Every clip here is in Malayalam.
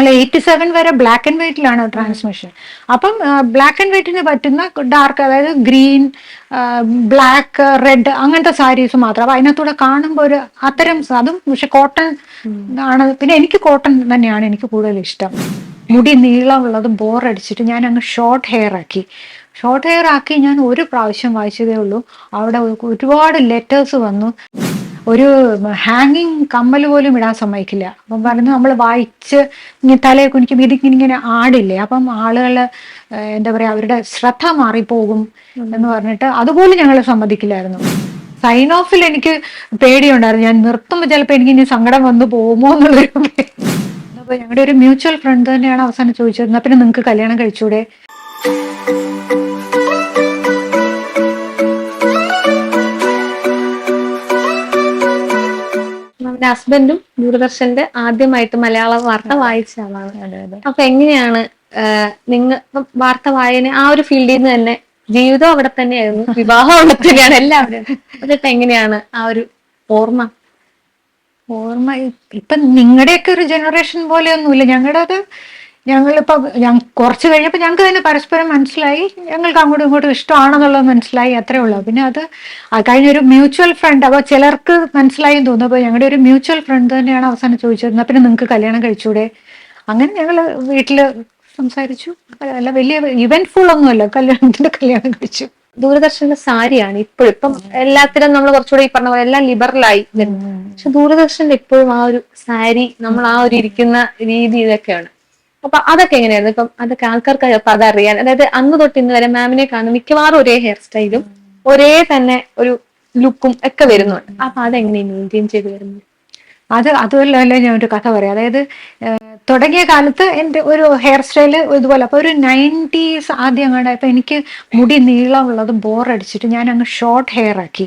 ഞങ്ങൾ എയ്റ്റി സെവൻ വരെ ബ്ലാക്ക് ആൻഡ് വൈറ്റിലാണ് ട്രാൻസ്മിഷൻ അപ്പം ബ്ലാക്ക് ആൻഡ് വൈറ്റിന് പറ്റുന്ന ഡാർക്ക് അതായത് ഗ്രീൻ ബ്ലാക്ക് റെഡ് അങ്ങനത്തെ സാരീസ് മാത്രം. അപ്പൊ അതിനകത്തൂടെ കാണുമ്പോൾ ഒരു അത്തരം അതും പക്ഷെ കോട്ടൺ ആണ്. പിന്നെ എനിക്ക് കോട്ടൺ തന്നെയാണ് എനിക്ക് കൂടുതൽ ഇഷ്ടം. മുടി നീളമുള്ളത് ബോറടിച്ചിട്ട് ഞാൻ അങ്ങ് ഷോർട്ട് ഹെയർ ആക്കി. ഷോർട്ട് ഹെയർ ആക്കി ഞാൻ ഒരു പ്രാവശ്യം വായിച്ചതേ ഉള്ളൂ. അവിടെ ഒരുപാട് ലെറ്റേഴ്സ് വന്നു. ഒരു ഹാങ്ങിങ് കമ്മൽ പോലും ഇടാൻ സമ്മതിക്കില്ല. അപ്പം പറഞ്ഞു നമ്മൾ വായിച്ച് തലയെ കുനിക്കും ഇതിങ്ങനെ ആടില്ലേ? അപ്പം ആളുകൾ എന്താ പറയുക അവരുടെ ശ്രദ്ധ മാറിപ്പോകും എന്ന് പറഞ്ഞിട്ട് അതുപോലും ഞങ്ങൾ സമ്മതിക്കില്ലായിരുന്നു. സൈൻ ഓഫിൽ എനിക്ക് പേടിയുണ്ടായിരുന്നു. ഞാൻ നിർത്തുമ്പോൾ ചിലപ്പോൾ എനിക്ക് ഇനി സങ്കടം വന്നു പോകുമോ എന്നുള്ളൊരു അപ്പോൾ അപ്പൊ ഞങ്ങളുടെ ഒരു മ്യൂച്വൽ ഫ്രണ്ട് തന്നെയാണ് അവസാനം ചോദിച്ചത് എന്നാ പിന്നെ നിങ്ങൾക്ക് കല്യാണം കഴിച്ചൂടെ? നമ്മുടെ ഹസ്ബൻഡും ദൂരദർശന്റെ ആദ്യമായിട്ട് മലയാള വാർത്ത വായിച്ച ആളാണ്. അപ്പൊ എങ്ങനെയാണ് നിങ്ങൾ വാർത്ത വായന ആ ഒരു ഫീൽഡിൽ നിന്ന് തന്നെ ജീവിതം അവിടെ തന്നെയായിരുന്നു വിവാഹം അവിടെ തന്നെയാണ് എല്ലാവരും. അതിപ്പോ എങ്ങനെയാണ് ആ ഒരു ഓർമ്മ? ഓർമ്മ ഇപ്പൊ നിങ്ങളുടെയൊക്കെ ഒരു ജനറേഷൻ പോലെ പോലെയൊന്നുമില്ല. ഞങ്ങളുടെ അത് ഞങ്ങളിപ്പോ ഞാൻ കുറച്ച് കഴിഞ്ഞപ്പോൾ ഞങ്ങൾക്ക് തന്നെ പരസ്പരം മനസ്സിലായി. ഞങ്ങൾക്ക് അങ്ങോട്ടും ഇങ്ങോട്ടും ഇഷ്ടമാണെന്നുള്ളത് മനസ്സിലായി അത്രേ ഉള്ളൂ. പിന്നെ അത് കഴിഞ്ഞൊരു മ്യൂച്വൽ ഫ്രണ്ട് അപ്പോൾ ചിലർക്ക് മനസ്സിലായി തോന്നുന്നു. അപ്പോൾ ഞങ്ങളുടെ ഒരു മ്യൂച്വൽ ഫ്രണ്ട് തന്നെയാണ് അവസാനം ചോദിച്ചിരുന്നത് പിന്നെ നിങ്ങൾക്ക് കല്യാണം കഴിച്ചൂടെ? അങ്ങനെ ഞങ്ങൾ വീട്ടിൽ സംസാരിച്ചു. അല്ല വലിയ ഇവന്റ് ഫുൾ ഒന്നുമല്ല. കല്യാണത്തിന്റെ കല്യാണം കഴിച്ചു. ദൂരദർശന്റെ സാരിയാണ് ഇപ്പോഴും. ഇപ്പം എല്ലാത്തിനും നമ്മൾ കുറച്ചുകൂടെ ഈ പറഞ്ഞ പോലെ എല്ലാം ലിബറലായി പക്ഷെ ദൂരദർശന്റെ ഇപ്പോഴും ആ ഒരു സാരി നമ്മൾ ആ ഒരു ഇരിക്കുന്ന രീതി ഇതൊക്കെയാണ്. അപ്പൊ അതൊക്കെ എങ്ങനെയായിരുന്നു? ഇപ്പം അതൊക്കെ ആൾക്കാർക്ക് അപ്പൊ അതറിയാൻ അതായത് അന്ന് തൊട്ട് ഇന്ന് വരെ മാമിനെ കാണുന്ന മിക്കവാറും ഒരേ ഹെയർ സ്റ്റൈലും ഒരേ തന്നെ ഒരു ലുക്കും ഒക്കെ വരുന്നുണ്ട്. അപ്പൊ അതെങ്ങനെ മെയിന്റെയിൻ ചെയ്ത് വരുന്നു അത് അതുമല്ല ഞാൻ ഒരു കഥ പറയാം. അതായത് തുടങ്ങിയ കാലത്ത് എന്റെ ഒരു ഹെയർ സ്റ്റൈൽ ഇതുപോലെ അപ്പോൾ ഒരു നയന്റീസ് ആദ്യം കണ്ടപ്പോ എനിക്ക് മുടി നീളമുള്ളത് ബോറടിച്ചിട്ട് ഞാൻ അങ്ങ് ഷോർട്ട് ഹെയർ ആക്കി.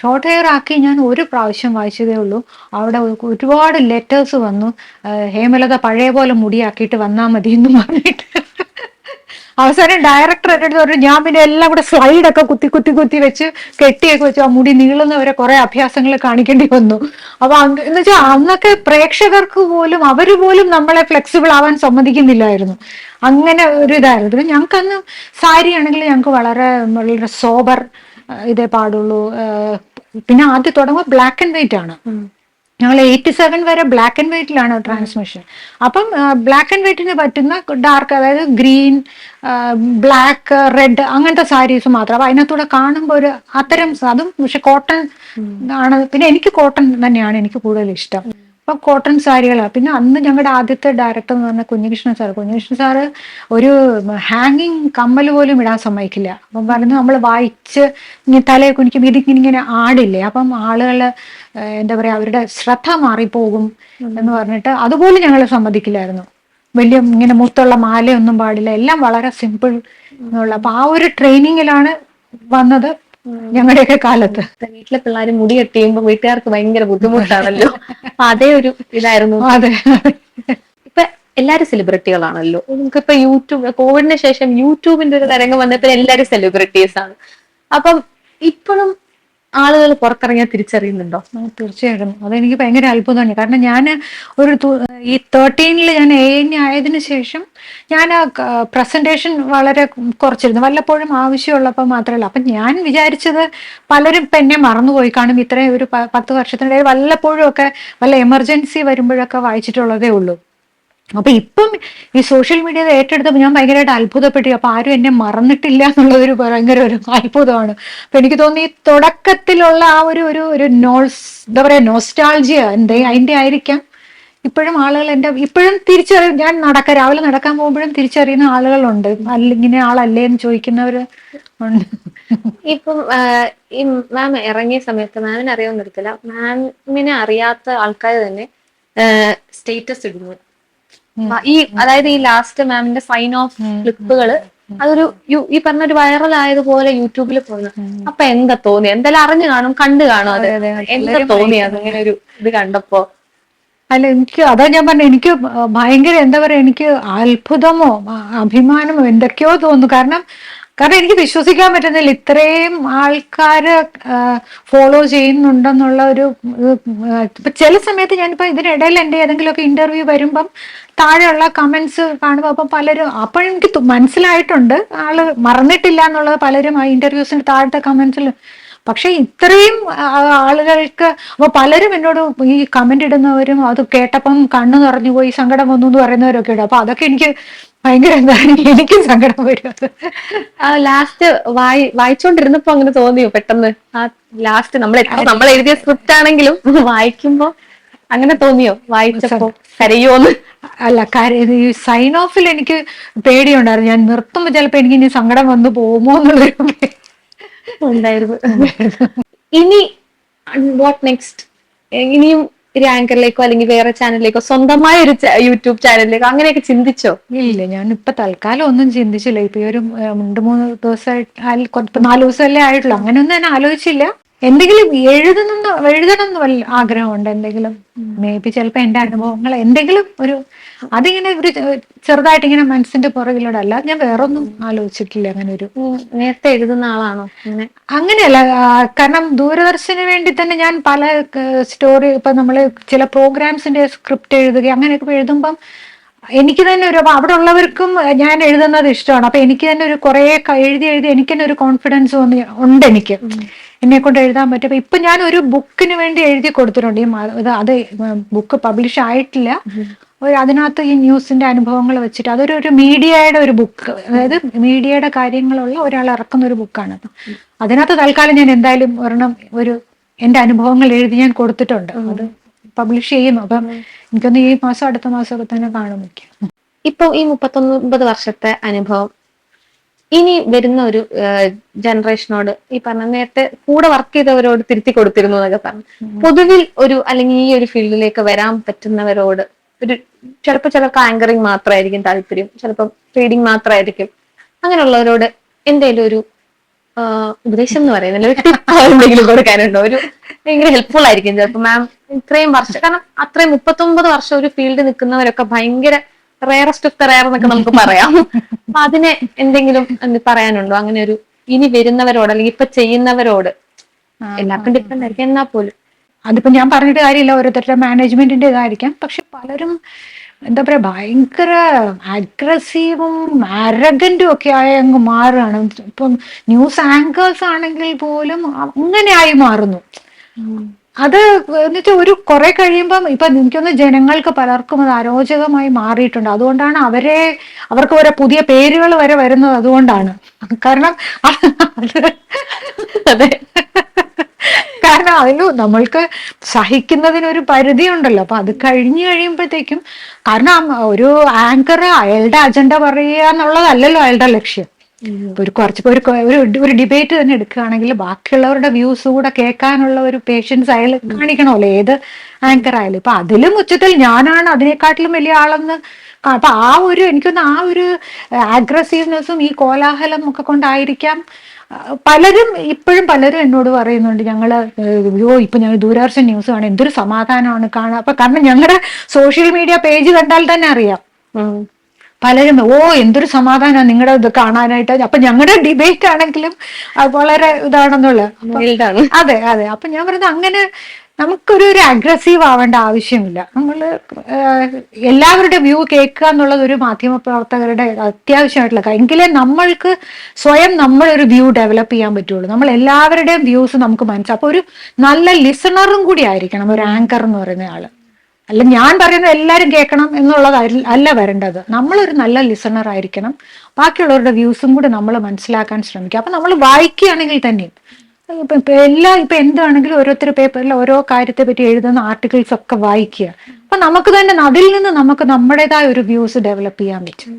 ഷോർട്ട് ഹെയർ ആക്കി ഞാൻ ഒരു പ്രാവശ്യം വായിച്ചതേ ഉള്ളൂ. അവിടെ ഒരുപാട് ലെറ്റേഴ്സ് വന്നു. ഹേമലത പഴയ പോലെ മുടിയാക്കിയിട്ട് വന്നാൽ മതി എന്ന് പറഞ്ഞിട്ട്. അവസാനം ഡയറക്ടർ അടുത്ത് പറഞ്ഞു ഞാൻ പിന്നെ എല്ലാം കൂടെ സ്ലൈഡൊക്കെ കുത്തി കുത്തി കുത്തി വെച്ച് കെട്ടിയൊക്കെ വെച്ചു ആ മുടി നീളുന്നവരെ കുറെ അഭ്യാസങ്ങൾ കാണിക്കേണ്ടി വന്നു. അപ്പൊ എന്ന് വെച്ചാൽ അന്നൊക്കെ പ്രേക്ഷകർക്ക് പോലും അവർ പോലും നമ്മളെ ഫ്ലെക്സിബിൾ ആവാൻ സമ്മതിക്കുന്നില്ലായിരുന്നു. അങ്ങനെ ഒരു ഇതായിരുന്നു. ഞങ്ങൾക്കന്ന് സാരി ആണെങ്കിൽ ഞങ്ങൾക്ക് വളരെ വളരെ സോബർ ഇതേ പാടുള്ളൂ. പിന്നെ ആദ്യം തുടങ്ങുമ്പോൾ ബ്ലാക്ക് ആൻഡ് വൈറ്റ് ആണ്. ഞങ്ങൾ എയ്റ്റി സെവൻ വരെ ബ്ലാക്ക് ആൻഡ് വൈറ്റിലാണ് ട്രാൻസ്മിഷൻ അപ്പം ബ്ലാക്ക് ആൻഡ് വൈറ്റിന് പറ്റുന്ന ഡാർക്ക് അതായത് ഗ്രീൻ ബ്ലാക്ക് റെഡ് അങ്ങനത്തെ സാരീസ് മാത്രം. അപ്പൊ അതിനകത്തൂടെ കാണുമ്പോൾ ഒരു അത്തരം അതും പക്ഷെ കോട്ടൺ ആണ്. പിന്നെ എനിക്ക് കോട്ടൺ തന്നെയാണ് എനിക്ക് കൂടുതൽ ഇഷ്ടം അപ്പൊ കോട്ടൺ സാരികളാണ് പിന്നെ അന്ന് ഞങ്ങളുടെ ആദ്യത്തെ ഡയറക്ടർ എന്ന് പറഞ്ഞ കുഞ്ഞികൃഷ്ണൻ സാർ കുഞ്ഞികൃഷ്ണൻ സാറ് ഒരു ഹാങ്ങിങ് കമ്മൽ പോലും ഇടാൻ സമ്മതിക്കില്ല. അപ്പം പറഞ്ഞു നമ്മൾ വായിച്ച് തലയെ കുനിക്കും. ഇതിങ്ങനെ ആടില്ലേ? അപ്പം ആളുകൾ എന്താ പറയാ അവരുടെ ശ്രദ്ധ മാറിപ്പോകും എന്ന് പറഞ്ഞിട്ട് അതുപോലും ഞങ്ങൾ സമ്മതിക്കില്ലായിരുന്നു. വലിയ ഇങ്ങനെ മുത്തുള്ള മാലയൊന്നും പാടില്ല. എല്ലാം വളരെ സിമ്പിൾ എന്നുള്ള അപ്പൊ ആ ഒരു ട്രെയിനിങ്ങിലാണ് വന്നത്. ഞങ്ങളുടെയൊക്കെ കാലത്ത്. വീട്ടിലെ പിള്ളേർ മുടി കെട്ടി ചെയ്യുമ്പോൾ വീട്ടുകാർക്ക് ഭയങ്കര ബുദ്ധിമുട്ടാണല്ലോ. അതേ ഒരു ഇതായിരുന്നു. അതെ. ഇപ്പൊ എല്ലാരും സെലിബ്രിറ്റികളാണല്ലോ നമുക്കിപ്പോ യൂട്യൂബ് കോവിഡിന് ശേഷം യൂട്യൂബിന്റെ ഒരു തരംഗം വന്നപ്പോൾ എല്ലാരും സെലിബ്രിറ്റീസ് ആണ്. അപ്പം ഇപ്പോഴും ആളുകൾ പുറത്തിറങ്ങിയാൽ തിരിച്ചറിയുന്നുണ്ടോ? തീർച്ചയായിട്ടും. അതെനിക്ക് ഭയങ്കര അത്ഭുതമാണ്. കാരണം ഞാൻ ഒരു ഈ തേർട്ടീനിൽ ഞാൻ എ എൻ ആയതിനു ശേഷം ഞാൻ ആ പ്രസന്റേഷൻ വളരെ കുറച്ചിരുന്നു. വല്ലപ്പോഴും ആവശ്യമുള്ളപ്പോൾ മാത്രമല്ല. അപ്പം ഞാൻ വിചാരിച്ചത് പലരും ഇപ്പം എന്നെ മറന്നുപോയി കാണും. ഇത്രയും ഒരു പത്ത് വർഷത്തിനിടയിൽ വല്ലപ്പോഴും ഒക്കെ വല്ല എമർജൻസി വരുമ്പോഴൊക്കെ വായിച്ചിട്ടുള്ളതേ ഉള്ളൂ. അപ്പൊ ഇപ്പം ഈ സോഷ്യൽ മീഡിയ ഏറ്റെടുത്തപ്പോൾ ഞാൻ ഭയങ്കരമായിട്ട് അത്ഭുതപ്പെട്ടു. അപ്പൊ ആരും എന്നെ മറന്നിട്ടില്ല എന്നുള്ളതൊരു ഭയങ്കര ഒരു അത്ഭുതമാണ്. അപ്പൊ എനിക്ക് തോന്നി ഈ തുടക്കത്തിലുള്ള ആ ഒരു ഒരു ഒരു നോൾസ് എന്താ പറയാ നോസ്റ്റാൾജിയ എന്തേ അതിന്റെ ആയിരിക്കാം. ഇപ്പോഴും ആളുകൾ എന്റെ ഇപ്പോഴും തിരിച്ചറിയും. ഞാൻ നടക്ക രാവിലെ നടക്കാൻ പോകുമ്പോഴും തിരിച്ചറിയുന്ന ആളുകളുണ്ട്. ഇങ്ങനെ ആളല്ലേ എന്ന് ചോദിക്കുന്നവര് ഉണ്ട്. ഇപ്പം ഈ മാം ഇറങ്ങിയ സമയത്ത് മാമിനെ അറിയാൻ നിർത്തില്ല മാമിനെ അറിയാത്ത ആൾക്കാർ തന്നെ സ്റ്റേറ്റസ് ഇടുന്നു. ഈ അതായത് ഈ ലാസ്റ്റ് മാമിന്റെ സൈൻ ഓഫ് ക്ലിപ്പുകൾ അതൊരു ഈ പറഞ്ഞ ഒരു വൈറൽ ആയതുപോലെ യൂട്യൂബിൽ പോകുന്നു അപ്പൊ എന്താ തോന്നി എന്തായാലും അറിഞ്ഞു കാണും കണ്ടു കാണും അത്? അതെ, അതെ. എന്താ തോന്നി അതിങ്ങനെ ഒരു ഇത് കണ്ടപ്പോ? അല്ല എനിക്ക് അതാ ഞാൻ പറഞ്ഞ എനിക്ക് ഭയങ്കര എന്താ പറയാ എനിക്ക് അത്ഭുതമോ അഭിമാനമോ എന്തൊക്കെയോ തോന്നുന്നു. കാരണം കാരണം എനിക്ക് വിശ്വസിക്കാൻ പറ്റുന്നില്ല. ഇത്രയും ആൾക്കാർ ഫോളോ ചെയ്യുന്നുണ്ടെന്നുള്ള ഒരു ഇപ്പൊ ചില സമയത്ത് ഞാനിപ്പോ ഇതിനിടയിൽ എന്റെ ഏതെങ്കിലുമൊക്കെ ഇന്റർവ്യൂ വരുമ്പം താഴെയുള്ള കമന്റ്സ് കാണുമ്പോൾ അപ്പം പലരും അപ്പോൾ എനിക്ക് മനസ്സിലായിട്ടുണ്ട്. ആൾ മറന്നിട്ടില്ല എന്നുള്ളത് പലരും ആ ഇന്റർവ്യൂസിന് താഴത്തെ കമന്റ്സിൽ പക്ഷെ ഇത്രയും ആളുകൾക്ക് അപ്പൊ പലരും എന്നോട് ഈ കമന്റ് ഇടുന്നവരും അത് കേട്ടപ്പം കണ്ണു നിറഞ്ഞു പോയി സങ്കടം വന്നു എന്ന് പറയുന്നവരൊക്കെ ഉണ്ട്. അപ്പൊ അതൊക്കെ എനിക്ക് ഭയങ്കര എന്താണ് എനിക്കും സങ്കടം വരും ലാസ്റ്റ് വായി വായിച്ചോണ്ടിരുന്നപ്പോ അങ്ങനെ തോന്നിയോ പെട്ടെന്ന്? ആ ലാസ്റ്റ് നമ്മൾ നമ്മൾ എഴുതിയ സ്ക്രിപ്റ്റ് ആണെങ്കിലും വായിക്കുമ്പോ അങ്ങനെ തോന്നിയോ? വായിച്ചപ്പോ കരയോന്ന് അല്ല കാര്യം ഈ സൈൻ ഓഫിൽ എനിക്ക് പേടിയുണ്ടായിരുന്നു. ഞാൻ നിർത്തുമ്പോൾ ചിലപ്പോൾ എനിക്ക് ഇനി സങ്കടം വന്നു പോകുമോ എന്നുള്ളൊരു ഉണ്ടായിരുന്നു. ഇനി വാട്ട് നെക്സ്റ്റ് ഇനിയും ആങ്കറിലേക്കോ അല്ലെങ്കിൽ വേറെ ചാനലിലേക്കോ സ്വന്തമായ ഒരു യൂട്യൂബ് ചാനലിലേക്കോ അങ്ങനെയൊക്കെ ചിന്തിച്ചോ? ഇല്ല ഞാൻ ഇപ്പൊ തൽക്കാലം ഒന്നും ചിന്തിച്ചില്ല. ഇപ്പൊ ഒരു രണ്ടു മൂന്ന് ദിവസമായിട്ട് നാല് ദിവസമല്ലേ ആയിട്ടുള്ളൂ. അങ്ങനെയൊന്നും ഞാൻ ആലോചിച്ചില്ല. എന്തെങ്കിലും എഴുതുന്ന എഴുതണം എന്ന് വല്ല ആഗ്രഹമുണ്ട് എന്തെങ്കിലും? മേ ബി ചിലപ്പോ എന്റെ അനുഭവങ്ങൾ എന്തെങ്കിലും ഒരു അതിങ്ങനെ ഒരു ചെറുതായിട്ട് ഇങ്ങനെ മനസ്സിന്റെ പുറകിലൂടെ അല്ല ഞാൻ വേറൊന്നും ആലോചിച്ചിട്ടില്ല അങ്ങനെ ഒരു നേരത്തെ എഴുതുന്ന ആളാണോ അങ്ങനെ അങ്ങനെയല്ല കാരണം ദൂരദർശന് വേണ്ടി തന്നെ ഞാൻ പല സ്റ്റോറി ഇപ്പൊ നമ്മൾ ചില പ്രോഗ്രാംസിന്റെ സ്ക്രിപ്റ്റ് എഴുതുക അങ്ങനെയൊക്കെ എഴുതുമ്പം എനിക്ക് തന്നെ ഒരു അവിടെ ഉള്ളവർക്കും ഞാൻ എഴുതുന്നത് ഇഷ്ടമാണ്. അപ്പൊ എനിക്ക് തന്നെ ഒരു കുറെ എഴുതി എഴുതി എനിക്ക് തന്നെ ഒരു കോൺഫിഡൻസ് ഉണ്ട് എനിക്ക്. എന്നെ കൊണ്ട് എഴുതാൻ പറ്റും. അപ്പൊ ഇപ്പൊ ഞാൻ ഒരു ബുക്കിന് വേണ്ടി എഴുതി കൊടുത്തിട്ടുണ്ട്. ഈ അത് ബുക്ക് പബ്ലിഷ് ആയിട്ടില്ല. ഒരു അതിനകത്ത് ഈ ന്യൂസിന്റെ അനുഭവങ്ങൾ വെച്ചിട്ട് അതൊരു ഒരു മീഡിയയുടെ ഒരു ബുക്ക് അതായത് മീഡിയയുടെ കാര്യങ്ങളുള്ള ഒരാൾ ഇറക്കുന്ന ഒരു ബുക്കാണ് അതിനകത്ത് തൽക്കാലം ഞാൻ എന്തായാലും ഒരെണ്ണം ഒരു എന്റെ അനുഭവങ്ങൾ എഴുതി ഞാൻ കൊടുത്തിട്ടുണ്ട്. അത് പബ്ലിഷ് ചെയ്യുന്നു. അപ്പം എനിക്കൊന്ന് ഈ മാസം അടുത്ത മാസമൊക്കെ തന്നെ കാണും. മിക്ക ഇപ്പൊ ഈ മുപ്പത്തൊൻപത് വർഷത്തെ അനുഭവം ഇനി വരുന്ന ഒരു ജനറേഷനോട് ഈ പറഞ്ഞ നേരത്തെ കൂടെ വർക്ക് ചെയ്തവരോട് തിരുത്തി കൊടുത്തിരുന്നു എന്നൊക്കെ പറഞ്ഞു. പൊതുവിൽ ഒരു അല്ലെങ്കിൽ ഈ ഒരു ഫീൽഡിലേക്ക് വരാൻ പറ്റുന്നവരോട് ഒരു ചിലപ്പോൾ ചിലർക്ക് ആങ്കറിങ് മാത്രമായിരിക്കും താല്പര്യം ചിലപ്പോൾ റീഡിങ് മാത്രമായിരിക്കും അങ്ങനെയുള്ളവരോട് എന്തെങ്കിലും ഒരു ഉപദേശം എന്ന് പറയുന്നില്ല ഒരു ടിപ്പ് എന്തെങ്കിലും കൊടുക്കാനുണ്ടോ? ഒരു ഭയങ്കര ഹെൽപ്ഫുൾ ആയിരിക്കും ചിലപ്പോൾ മാം ഇത്രയും വർഷം കാരണം അത്രയും മുപ്പത്തൊമ്പത് വർഷം ഒരു ഫീൽഡ് നിൽക്കുന്നവരൊക്കെ ഭയങ്കര റയറസ്റ്റ് ഓഫ് ദ റയർ എന്നൊക്കെ നമുക്ക് പറയാം. അപ്പൊ അതിനെ എന്തെങ്കിലും എന്ത് പറയാനുണ്ടോ? അങ്ങനെ ഒരു ഇനി വരുന്നവരോട് അല്ലെങ്കിൽ ഇപ്പൊ ചെയ്യുന്നവരോട്? എല്ലാവർക്കും ഡിഫറെന്റ് ആയിരിക്കും. എന്നാ പോലും. അതിപ്പോ ഞാൻ പറഞ്ഞിട്ട് കാര്യമില്ല. ഓരോരുത്തരുടെ മാനേജ്മെന്റിന്റെ ഇതായിരിക്കാം. പക്ഷെ പലരും എന്താ പറയാ ഭയങ്കര അഗ്രസീവും അരഗന്റും ഒക്കെ ആയി അങ്ങ് മാറുകയാണ്. ഇപ്പം ന്യൂസ് ആങ്കേഴ്സ് ആണെങ്കിൽ പോലും അങ്ങനെ ആയി മാറുന്നു അത് എന്നുവെച്ചാൽ ഒരു കുറെ കഴിയുമ്പം ഇപ്പൊ എനിക്കൊന്ന് ജനങ്ങൾക്ക് പലർക്കും അത് അരോചകമായി മാറിയിട്ടുണ്ട്. അതുകൊണ്ടാണ് അവരെ അവർക്ക് ഓരോ പുതിയ പേരുകൾ വരെ വരുന്നത് അതുകൊണ്ടാണ്. കാരണം അത് കാരണം അതിന് നമ്മൾക്ക് സഹിക്കുന്നതിനൊരു പരിധി ഉണ്ടല്ലോ അപ്പൊ അത് കഴിഞ്ഞു കഴിയുമ്പോഴത്തേക്കും കാരണം ഒരു ആങ്കർ അയാളുടെ അജണ്ട പറയുക എന്നുള്ളതല്ലല്ലോ അയാളുടെ ലക്ഷ്യം. ഒരു കുറച്ച് ഒരു ഒരു ഡിബേറ്റ് തന്നെ എടുക്കുകയാണെങ്കിൽ ബാക്കിയുള്ളവരുടെ വ്യൂസ് കൂടെ കേൾക്കാനുള്ള ഒരു പേഷ്യൻസ് അയാൾ കാണിക്കണമല്ലോ ഏത് ആങ്കർ ആയാലും. ഇപ്പൊ അതിലും ഉച്ചത്തിൽ ഞാനാണ് അതിനെക്കാട്ടിലും വലിയ ആളെന്ന് അപ്പൊ ആ ഒരു എനിക്കൊന്ന് ആ ഒരു അഗ്രസീവ്നെസ്സും ഈ കോലാഹലം ഒക്കെ കൊണ്ടായിരിക്കാം. പലരും ഇപ്പോഴും പലരും എന്നോട് പറയുന്നുണ്ട് ഞങ്ങൾ അയ്യോ ഇപ്പൊ ഞങ്ങൾ ദൂരദർശൻ ന്യൂസ് കാണാൻ എന്തൊരു സമാധാനമാണ് കാണാൻ അപ്പൊ കാരണം ഞങ്ങളുടെ സോഷ്യൽ മീഡിയ പേജ് കണ്ടാൽ തന്നെ അറിയാം. പലരും ഓ എന്തൊരു സമാധാനമാണ് നിങ്ങളുടെ ഇത് കാണാനായിട്ട്. അപ്പൊ ഞങ്ങളുടെ ഡിബേറ്റ് ആണെങ്കിലും വളരെ ഇതാണെന്നുള്ള. Mild ആണ്. അതെ അതെ. അപ്പൊ ഞാൻ പറയുന്നത് അങ്ങനെ നമുക്കൊരു ഒരു അഗ്രസീവ് ആവേണ്ട ആവശ്യമില്ല. നമ്മൾ എല്ലാവരുടെ വ്യൂ കേൾക്കുക എന്നുള്ളത് ഒരു മാധ്യമ പ്രവർത്തകരുടെ അത്യാവശ്യമായിട്ടുള്ള കാര്യം. എങ്കിലേ നമ്മൾക്ക് സ്വയം നമ്മളൊരു വ്യൂ ഡെവലപ്പ് ചെയ്യാൻ പറ്റുള്ളൂ. നമ്മൾ എല്ലാവരുടെയും വ്യൂസ് നമുക്ക് മനസ്സിലാക്കും അപ്പൊ ഒരു നല്ല ലിസണറും കൂടി ആയിരിക്കണം. ഒരു ആങ്കർ എന്ന് പറയുന്ന ആൾ. അല്ല ഞാൻ പറയുന്നത് എല്ലാവരും കേൾക്കണം എന്നുള്ളത് അല്ല വരേണ്ടത്. നമ്മളൊരു നല്ല ലിസണർ ആയിരിക്കണം. ബാക്കിയുള്ളവരുടെ വ്യൂസും കൂടി നമ്മൾ മനസ്സിലാക്കാൻ ശ്രമിക്കുക അപ്പൊ നമ്മൾ വായിക്കുകയാണെങ്കിൽ തന്നെയും. ഇപ്പൊ ഇപ്പൊ എല്ലാ ഇപ്പൊ എന്താണെങ്കിലും ഓരോരുത്തർ പേപ്പറിൽ ഓരോ കാര്യത്തെ പറ്റി എഴുതുന്ന ആർട്ടിക്കിൾസ് ഒക്കെ വായിക്കുക. അപ്പൊ നമുക്ക് തന്നെ അതിൽ നിന്ന് നമുക്ക് നമ്മുടേതായ ഒരു വ്യൂസ് ഡെവലപ്പ് ചെയ്യാൻ പറ്റും.